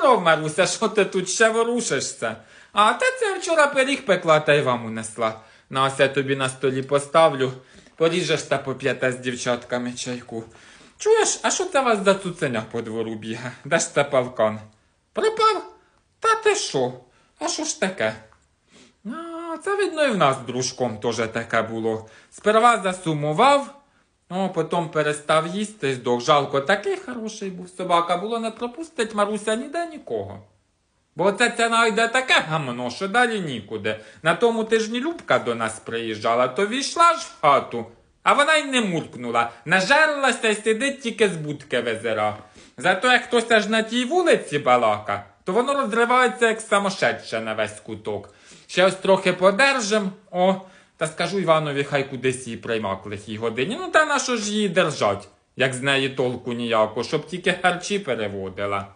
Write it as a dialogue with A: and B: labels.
A: здоров, Маруся, що ти тут ще ворушишся? А та це вчора пиріг пекла та й вам унесла. На ось я тобі на столі поставлю. Поріжеш та поп'єте з дівчатками чайку. Чуєш, а що це вас за цуценя по двору бігає? Де ж це павкан? Пропав? Та ти що? А що ж таке? А, це видно і в нас з дружком теж таке було. Сперва засумував, о, потім перестав їсти, здох. Жалко, такий хороший був собака, було не пропустить Маруся ніде нікого. Бо це це найде таке гамно, що далі нікуди. На тому тижні Любка до нас приїжджала, то війшла ж в хату, а вона й не муркнула. Нажерлася й сидить тільки з будки визира. Зато як хтось аж на тій вулиці балака, то воно розривається як самошедше на весь куток. Ще ось трохи подержим, о, та скажу Іванові, хай кудись її приймак лихій годині. Ну та на що ж її держать, як з неї толку ніяко, щоб тільки харчі переводила.